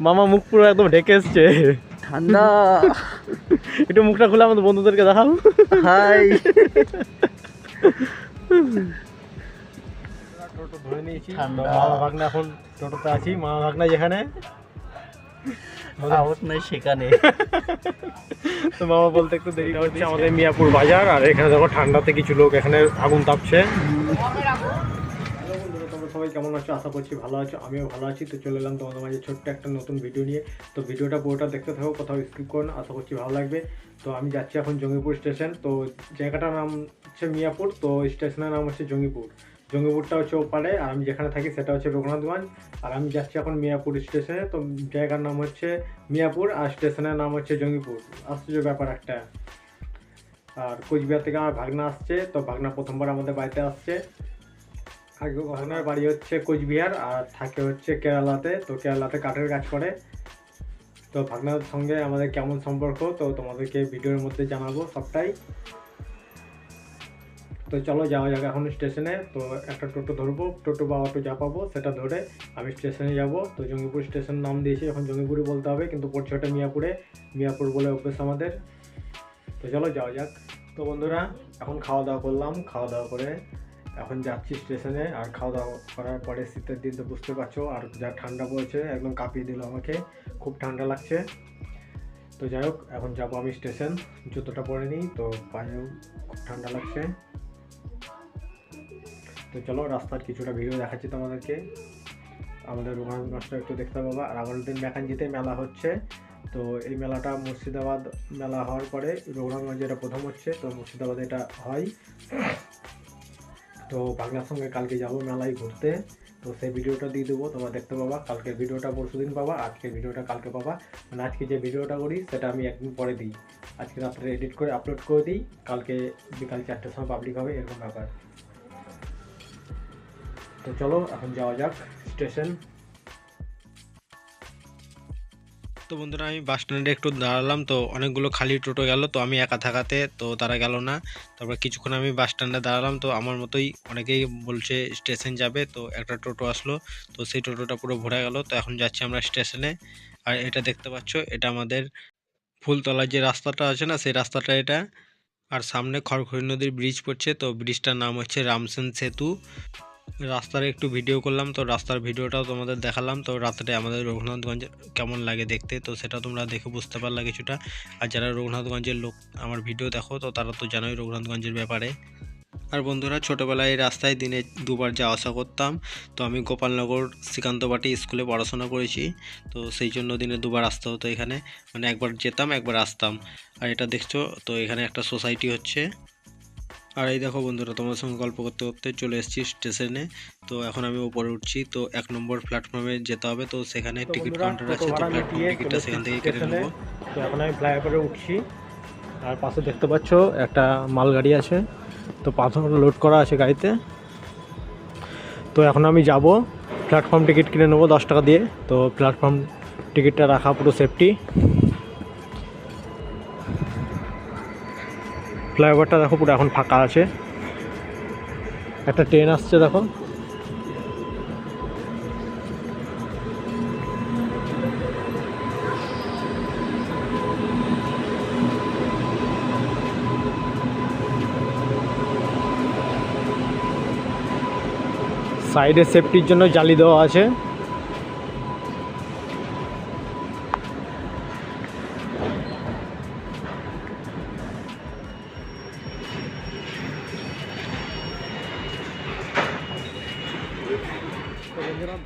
মামা মুখ পুরো একদম ঢেকে এসছে। ঠান্ডা। একটু মুখটা খুলে আমাদের বন্ধুদেরকে দেখাও। হাই। টোটো ধরে নিয়েছি ঠান্ডা। মামা ভাগনা এখন টোটোতে আছি মামা ভাগনা যেখানে? আউট নাই সেখানে। তো মামা বলতে একটু দেরি হচ্ছে আমাদের মিয়াপুর বাজার আর এখানে দেখো ঠান্ডাতে কিছু লোক এখানে আগুন তাপছে। সবাই কেমন আছো? আশা করছি ভালো আছো, আমিও ভালো আছি। তো চলে এলাম তোমাদের মাঝে ছোট্ট একটা নতুন ভিডিও নিয়ে। তো ভিডিওটা পুরোটা দেখতে থাকো, কোথাও স্কিপ করুন আশা করছি ভালো লাগবে। তো আমি যাচ্ছি এখন জঙ্গিপুর স্টেশন তো জায়গাটার নাম হচ্ছে মিয়াপুর, তো স্টেশনের নাম হচ্ছে জঙ্গিপুর। জঙ্গিপুরটা হচ্ছে ওপারে, আর আমি যেখানে থাকি সেটা হচ্ছে রঘুনাথগঞ্জ আর আমি যাচ্ছি এখন মিয়াপুর স্টেশনে তো জায়গার নাম হচ্ছে মিয়াপুর, আর স্টেশনের নাম হচ্ছে জঙ্গিপুর। আশ্চর্য ব্যাপার একটা। আর কোচবিহার থেকে আমার ভাগনা আসছে, তো ভাগনা প্রথমবার আমাদের বাড়িতে আসছে। আগে ভাগনার বাড়ি হচ্ছে কোচবিহার আর থাকে হচ্ছে কেরালাতে। তো কেরালাতে কাঠের কাজ করে। তো ভাগনার সঙ্গে আমাদের কেমন সম্পর্ক, তো তোমাদেরকে ভিডিওর মধ্যে জানাব সবটাই। তো চলো যাওয়া যাক এখন স্টেশনে। তো একটা টোটো ধরবো, টোটো বা অটো যা পাবো সেটা ধরে আমি স্টেশনে যাব। তো জঙ্গিপুর স্টেশন নাম দিয়েছি, এখন জঙ্গিপুরই বলতে হবে, কিন্তু পড়ছে ওটা মিয়াপুরে। মিয়াপুর বলে অভ্যেস আমাদের। তো চলো যাওয়া যাক। তো বন্ধুরা, এখন খাওয়া দাওয়া করলাম, খাওয়া দাওয়া করে এখন যাচ্ছি স্টেশনে, আর খাওয়া দাওয়া করার পরে শীতের দিন তো বুঝতে পারছ, আর যা ঠান্ডা পড়েছে, একদম কাঁপিয়ে দিল আমাকে, খুব ঠান্ডা লাগছে। তো যাই হোক, এখন যাব আমি স্টেশন, জুতোটা পরে নিই, তো পায়েও খুব ঠান্ডা লাগছে। তো চলো, রাস্তার কিছুটা ভিডিও দেখাচ্ছি তোমাদেরকে। আমাদের রোহান রোহানগঞ্জটা একটু দেখতে পাবো, আর আগের দিন মেকানজিতে মেলা হচ্ছে। তো এই মেলাটা মুর্শিদাবাদ মেলা হওয়ার পরে রঘুনাথগঞ্জে এটা প্রথম হচ্ছে, তো মুর্শিদাবাদে এটা হয়। তো পাগলার সঙ্গে কালকে যাব মেলায় ঘুরতে। তো সেই ভিডিওটা দিয়ে দেবো, তোমরা দেখতে পাবা। কালকে ভিডিওটা পরশু দিন পাবা, আজকে ভিডিওটা কালকে পাবা। মানে আজকে যে ভিডিওটা করি, সেটা আমি একদিন পরে দিই। আজকে রাত্রে এডিট করে আপলোড করে দিই, কালকে বিকাল চারটের সময় পাবলিক হবে, এরকম ব্যাপার। তো চলো, এখন যাওয়া যাক স্টেশন তো বন্ধুরা, আমি বাস স্ট্যান্ডে একটু দাঁড়ালাম, তো অনেকগুলো খালি টোটো গেল, তো আমি একা থাকাতে, তো তারা গেল না। তারপর কিছুক্ষণ আমি বাস স্ট্যান্ডে দাঁড়ালাম, তো আমার মতোই অনেকেই বলছে স্টেশন যাবে, তো একটা টোটো আসলো, তো সেই টোটোটা পুরো ভরে গেল, তো এখন যাচ্ছি আমরা স্টেশনে আর এটা দেখতে পাচ্ছ, এটা আমাদের ফুলতলার যে রাস্তাটা আছে না, সেই রাস্তাটা এটা। আর সামনে খড়খড়ি নদীর ব্রিজ পড়ছে, তো ব্রিজটার নাম হচ্ছে রামসেন সেতু। রাস্তার একটু ভিডিও করলাম, তো রাস্তার ভিডিওটাও তোমাদের দেখালাম। তো রাত্রে আমাদের রঘুনাথগঞ্জ কেমন লাগে দেখতে, তো সেটা তোমরা দেখে বুঝতে পারলা কিছুটা। আর যারা রঘুনাথগঞ্জের লোক আমার ভিডিও দেখো, তো তারা তো জানোই রঘুনাথগঞ্জের ব্যাপারে। আর বন্ধুরা, ছোটোবেলায় এই রাস্তায় দিনে দুবার যাওয়া আসা করতাম। তো আমি গোপালনগর শ্রীকান্তবাটি স্কুলে পড়াশোনা করেছি, তো সেই জন্য দিনে দুবার আসতে হতো এখানে। মানে একবার যেতাম, একবার আসতাম। আর এটা দেখছ, তো এখানে একটা সোসাইটি হচ্ছে। আর এই দেখো বন্ধুরা তোমার সঙ্গে গল্প করতে করতে চলে এসেছি স্টেশনে। তো এখন আমি উপরে উঠছি তো এক নম্বর প্ল্যাটফর্মে যেতে হবে তো সেখানে টিকিট কাউন্টার আছে তো প্ল্যাটফর্ম টিকিটটা সেখান থেকে কেটে। নেব। তো এখন আমি ফ্লাইওভারে উঠছি আর পাশে দেখতে পাচ্ছ একটা মালগাড়ি আছে তো পাথর লোড করা আছে গাড়িতে। তো এখন আমি যাব প্ল্যাটফর্ম টিকিট কিনে নেব দশ টাকা দিয়ে। তো প্ল্যাটফর্ম টিকিটটা রাখা পুরো সেফটি ফ্লাইওভারটা দেখো পুরো এখন ফাঁকা আছে। একটা ট্রেন আসছে দেখো। সাইডে সেফটির জন্য জালি দেওয়া আছে।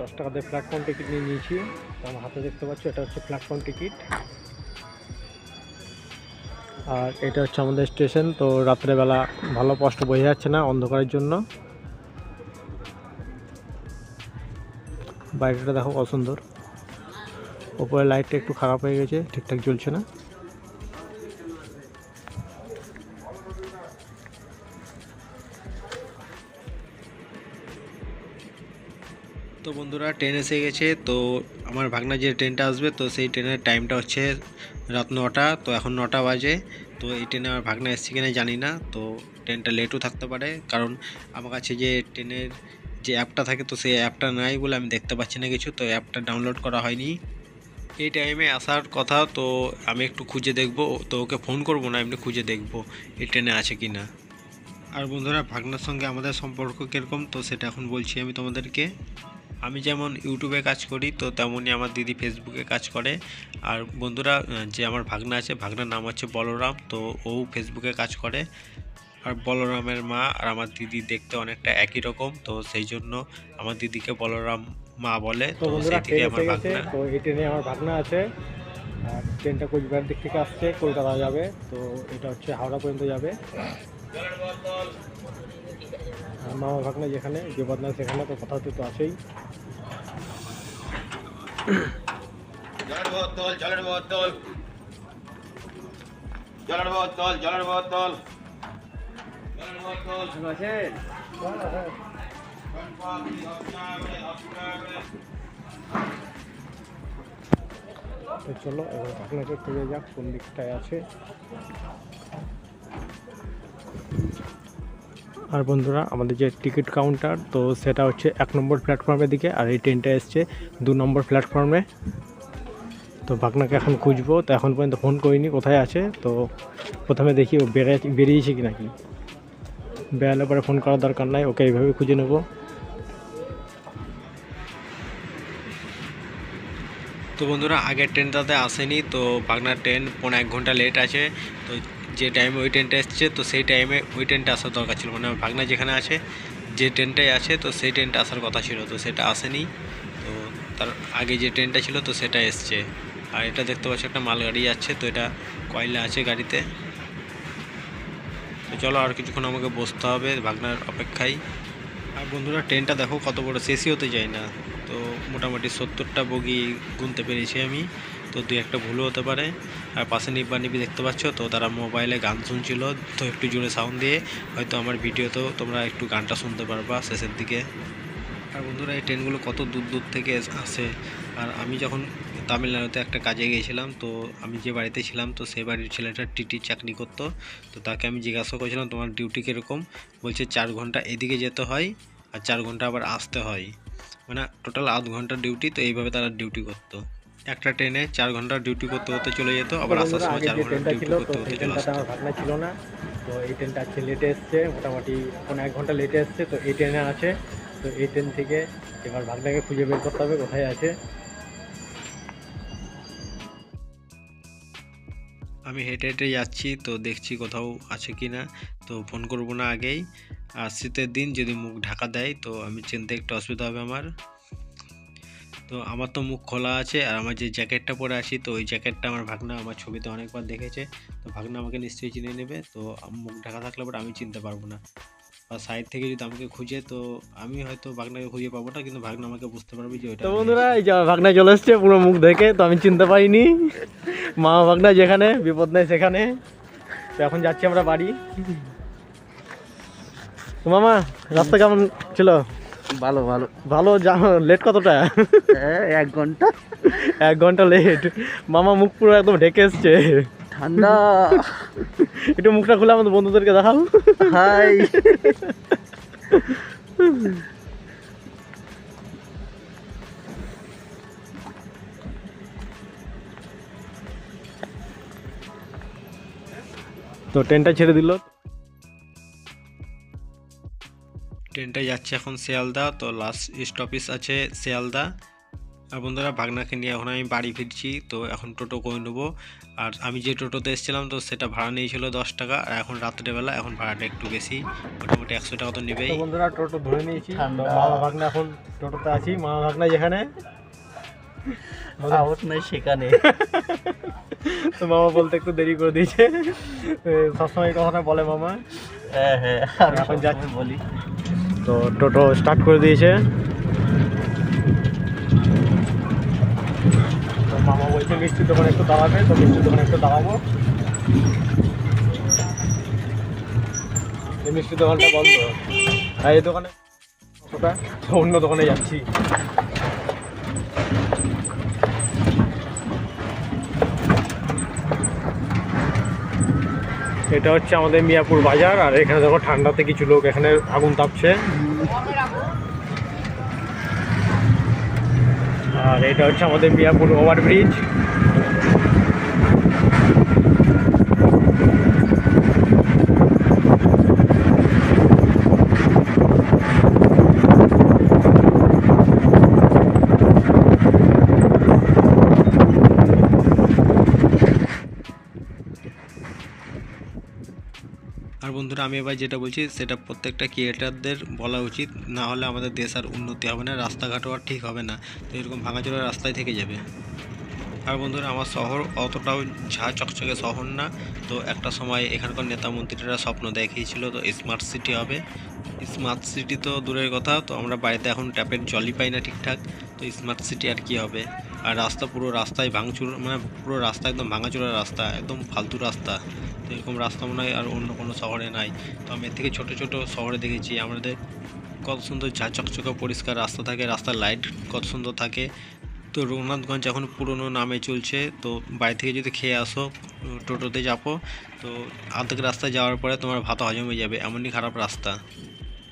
দশ টাকা দিয়ে প্ল্যাটফর্ম টিকিট নিয়ে নিয়েছি। আমার হাতে দেখতে পাচ্ছ, এটা হচ্ছে প্ল্যাটফর্ম টিকিট আর এটা হচ্ছে আমাদের স্টেশন তো রাত্রেবেলা ভালো স্পষ্ট বোঝা যাচ্ছে না অন্ধকারের জন্য। বাইরেটা দেখো কত সুন্দর ওপরে লাইটটা একটু খারাপ হয়ে গেছে, ঠিকঠাক জ্বলছে না। তো বন্ধুরা ট্রেন এসে গেছে। তো আমার ভাগনা যে ট্রেনটা আসবে, তো সেই ট্রেনের টাইমটা হচ্ছে রাত নটা। তো এখন নটা বাজে। তো এই ট্রেনে আমার ভাগনা এসছে কিনা জানি না। তো ট্রেনটা লেটও থাকতে পারে। কারণ আমার কাছে যে ট্রেনের যে অ্যাপটা থাকে, তো সেই অ্যাপটা নাই বলে আমি দেখতে পাচ্ছি না কিছু। তো অ্যাপটা ডাউনলোড করা হয়নি। এই টাইমে আসার কথা, তো আমি একটু খুঁজে দেখব। তো ওকে ফোন করব না, এমনি খুঁজে দেখব এই ট্রেনে আছে কি না আর বন্ধুরা, ভাগনার সঙ্গে আমাদের সম্পর্ক কীরকম? তো সেটা এখন বলছি আমি তোমাদেরকে। আমি যেমন ইউটিউবে কাজ করি তো তেমনই আমার দিদি ফেসবুকে কাজ করে। আর বন্ধুরা যে আমার ভাগনা আছে ভাগনার নাম হচ্ছে বলরাম তো ও ফেসবুকে কাজ করে। আর বলরামের মা আর আমার দিদি দেখতে অনেকটা একই রকম তো সেই জন্য আমার দিদিকে বলরাম মা বলে তো সেই থেকে আমার ভাগনা। তো এই ট্রেনে আমার ভাগনা আছে। আর ট্রেনটা কোচবিহার দিক থেকে আসছে কলকাতা যাবে তো এটা হচ্ছে হাওড়া পর্যন্ত যাবে। মামা ভাগনা যেখানে বিপদনা সেখানে তো কথা তো আছেই জলের বোতল জলের বোতল। জলের বোতল জলের তো চলো এবার ভাগনাকে খুঁজে যাক কোন দিকটায় আছে। আর বন্ধুরা, আমাদের যে টিকিট কাউন্টার তো সেটা হচ্ছে এক নম্বর প্ল্যাটফর্মের দিকে, আর এই ট্রেনটা এসছে দু নম্বর প্ল্যাটফর্মে তো ভাগনাকে এখন খুঁজবো, তো এখন পর্যন্ত ফোন করিনি, কোথায় আছে? তো প্রথমে দেখি ও বেড়ে বেরিয়েছে কি নাকি। বেরালে পরে ফোন করার দরকার নাই, ওকে এইভাবে খুঁজে নেব। তো বন্ধুরা, আগের ট্রেনটাতে আসেনি, তো বাগনার ট্রেন পনেরো এক ঘণ্টা লেট আছে, তো যে টাইমে ওই ট্রেনটা এসছে, তো সেই টাইমে ওই ট্রেনটা আসার দরকার ছিল। মানে ভাগনা যেখানে আছে, যে ট্রেনটাই আছে, তো সেই ট্রেনটা আসার কথা ছিল। তো সেটা আসেনি। তো তার আগে যে ট্রেনটা ছিল, তো সেটা এসছে। আর এটা দেখতে পাচ্ছি, একটা মালগাড়ি যাচ্ছে, তো এটা কয়লা আছে গাড়িতে। তো চলো আর কিছুক্ষণ আমাকে বসতে হবে ভাগনার অপেক্ষায়। আর বন্ধুরা ট্রেনটা দেখো কত বড়। শেষই হতে যায় না। তো মোটামুটি সত্তরটা বগি গুনতে পেরেছি আমি। তো দুই একটা ভুলও হতে পারে। আর পাশে নিব্বা নিবি দেখতে পাচ্ছ, তো তারা মোবাইলে গান শুনছিল, তো একটু জোরে সাউন্ড দিয়ে। হয়তো আমার ভিডিওতেও তোমরা একটু গানটা শুনতে পারবা শেষের দিকে। আর বন্ধুরা, এই ট্রেনগুলো কত দূর দূর থেকে আসে? আর আমি যখন তামিলনাড়ুতে একটা কাজে গিয়েছিলাম, তো আমি যে বাড়িতে ছিলাম, তো সেই বাড়ির ছেলেটা টিটি চাকরি করতো। তো তাকে আমি জিজ্ঞাসা করেছিলাম, তোমার ডিউটি কীরকম? বলছে, চার ঘণ্টা এদিকে যেতে হয় আর চার ঘণ্টা আবার আসতে হয়। মানে টোটাল আধ ঘণ্টা ডিউটি তো এইভাবে তারা ডিউটি করতো। একটা ট্রেনে চার ঘণ্টা ডিউটি করতে করতে চলে যেত আবার আসার সময় চার ঘণ্টা ডিউটি ছিল করতে তো করতে চলে আসতো আমার ভাগনা ছিল না। তো এই ট্রেনটা আজকে লেটে এসছে মোটামুটি পনেরো এক ঘণ্টা লেটে এসছে তো এই ট্রেনে আছে। তো এই ট্রেন থেকে এবার ভাগনাকে খুঁজে বের করতে হবে কোথায় আছে। আমি হেঁটে হেঁটে যাচ্ছি তো দেখছি কোথাও আছে কি না। তো ফোন করব না আগেই। আর শীতের দিন যদি মুখ ঢাকা দেয় তো আমি চিনতে একটু অসুবিধা হবে আমার। তো আমার তো মুখ খোলা আছে আর আমার যে জ্যাকেটটা পরে আছি তো ওই জ্যাকেটটা আমার ভাগনা আমার ছবিতে অনেকবার দেখেছে। তো ভাগনা আমাকে নিশ্চয়ই চিনে নেবে তো মুখ ঢাকা থাকলে পরে আমি চিনতে পারব না। বা সাইড থেকে যদি আমাকে খুঁজে তো আমি হয়তো ভাগনাকে খুঁজে পাবো না কিন্তু ভাগনা আমাকে বুঝতে পারবে যে ওইটা তো বন্ধুরা এই যে ভাগনা চলে এসছে পুরো মুখ দেখে তো আমি চিনতে পারিনি। মা ভাগনা যেখানে বিপদ নেই সেখানে। তো এখন যাচ্ছি আমরা বাড়ি। তো মামা রাস্তা কেমন ছিল? ভালো ভালো। ভালো লেট কতটা? হ্যাঁ, এক ঘণ্টা। এক ঘণ্টা লেট মামা মুখ পুরো একদম ঢেকে এসছে। ঠান্ডা। একটু মুখটা খুলে আমাদের বন্ধুদেরকে দেখাও। হাই। তো ট্রেনটা ছেড়ে দিল। ট্রেনটা যাচ্ছে এখন শিয়ালদা। তো লাস্ট স্টপেজ আছে শিয়ালদা। আর বন্ধুরা ভাগনাকে নিয়ে এখন আমি বাড়ি ফিরছি তো এখন টোটো করে নেব। আর আমি যে টোটোতে এসেছিলাম তো সেটা ভাড়া নিয়েছিল দশ টাকা। আর এখন রাত্রেবেলা এখন ভাড়াটা একটু বেশি মোটামুটি একশো টাকা তো নেবেই। তো বন্ধুরা টোটো ধরে নিয়েছি। মামা ভাগনা এখন টোটোতে আছি। মামা ভাগনা যেখানে? আউট নাই সেখানে। তো মামা বলতে একটু দেরি করে দিয়েছে। সবসময় কথাটা বলে মামা। হ্যাঁ হ্যাঁ আমি এখন যাচ্ছি। বলি। তো টোটো স্টার্ট করে দিয়েছে। মামা বলছে, মিষ্টির দোকানে একটু দাঁড়াবে, তো মিষ্টির দোকানে একটু দাঁড়াবো। এই মিষ্টির দোকানটা বন্ধ। আর এই দোকানে অন্য দোকানে যাচ্ছি। এটা হচ্ছে আমাদের মিয়াপুর বাজার, আর এখানে দেখো ঠান্ডাতে কিছু লোক এখানে আগুন তাপছে। আর এটা হচ্ছে আমাদের মিয়াপুর ওভারব্রিজ আর বন্ধুরা আমি এবার যেটা বলছি, সেটা প্রত্যেকটা ক্রিয়েটারদের বলা উচিত। না হলে আমাদের দেশ আর উন্নতি হবে না, রাস্তাঘাটও আর ঠিক হবে না। তো এরকম ভাঙাচোরা রাস্তায় থেকে যাবে। আর বন্ধুরা, আমার শহর অতটাও ঝা চকচকে শহর না। তো একটা সময় এখানকার নেতা মন্ত্রীরা স্বপ্ন দেখিয়েছিল, তো স্মার্ট সিটি হবে। স্মার্ট সিটি তো দূরের কথা, তো আমরা বাড়িতে এখন ট্যাপের জলই পাই না ঠিকঠাক। তো স্মার্ট সিটি আর কি হবে? আর রাস্তা পুরো রাস্তায় ভাঙচুর মানে পুরো রাস্তা একদম ভাঙাচোরা রাস্তা, একদম ফালতু রাস্তা। এরকম রাস্তা মনে হয় আর অন্য কোনো শহরে নাই। তো আমি এর থেকে ছোটো ছোটো শহরে দেখেছি, আমাদের কত সুন্দর ঝা চকচকে পরিষ্কার রাস্তা থাকে, রাস্তার লাইট কত সুন্দর থাকে। তো রঘুনাথগঞ্জ এখন পুরনো নামে চলছে, তো বাড়ি থেকে যদি খেয়ে আসো, টোটোতে যাব, তো আর্ধেক রাস্তায় যাওয়ার পরে তোমার ভাত হজম হয়ে যাবে, এমনই খারাপ রাস্তা।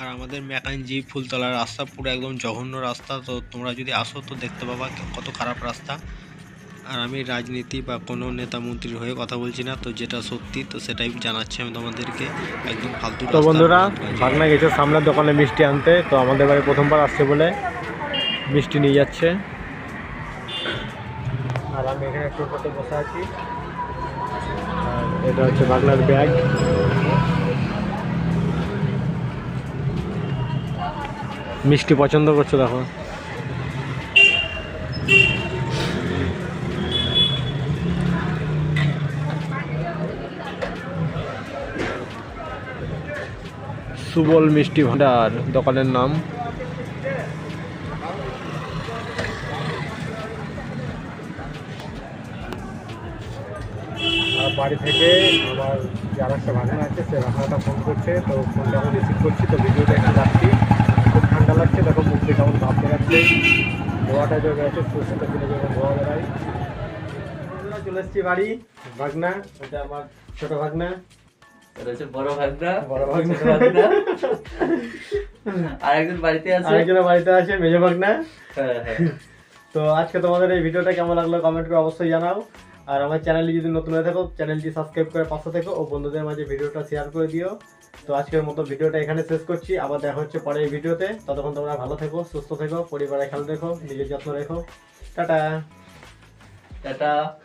আর আমাদের মেকানজি ফুলতলার রাস্তা পুরো একদম জঘন্য রাস্তা, তো তোমরা যদি আসো তো দেখতে পাবা কত খারাপ রাস্তা। আর আমি রাজনীতি বা কোনো নেতা মন্ত্রীর হয়ে কথা বলছি না তো যেটা সত্যি তো সেটাই জানাচ্ছি আমি তোমাদেরকে। একদম ফালতু তো বন্ধুরা। ভাগনা গেছে সামনের দোকানে মিষ্টি আনতে তো আমাদের বাড়ি প্রথমবার আসছে বলে মিষ্টি নিয়ে যাচ্ছে। আর আমি এখানে টোটোতে বসে আছি। আর এটা হচ্ছে বাগনার ব্যাগ। মিষ্টি পছন্দ করছ দেখো। সুবল মিষ্টি ভান্ডার দোকানের নাম। বাড়ি থেকে আমার যার একটা ভাগনা আছে সে ভাগনাটা ফোন করছে তো ফোনটা আমি রিসিভ করছি তো ভিডিওটা একটু রাখছি খুব ঠান্ডা লাগছে দেখো মুখ দিয়ে কেমন ভাব বেরাচ্ছে ধোয়াটা জমে আছে সুস্থতা দিনে যখন ধোয়া বন্ধুরা, চলে এসেছি বাড়ি ভাগনা এটা আমার ছোটো ভাগনা এটা বড় ভাগনা। বড় ভাগনা। আর একজন বাড়িতে আছে। আরেকজনের বাড়িতে আছে মেজো ভাগনা। হ্যাঁ হ্যাঁ। তো আজকে তোমাদের এই ভিডিওটা কেমন লাগল কমেন্ট করে অবশ্যই জানাও। আর আমার চ্যানেলে যদি নতুন হয়ে থাকো চ্যানেলটি সাবস্ক্রাইব করে পাশে থেকো ও বন্ধুদের মাঝে ভিডিওটা শেয়ার করে দিও। তো আজকের মতো ভিডিওটা এখানে শেষ করছি। আবার দেখা হচ্ছে পরের ভিডিওতে। ততক্ষণ তোমরা ভালো থেকো সুস্থ থেকো পরিবারের খেয়াল রেখো নিজের যত্ন রেখো। টাটা। টাটা।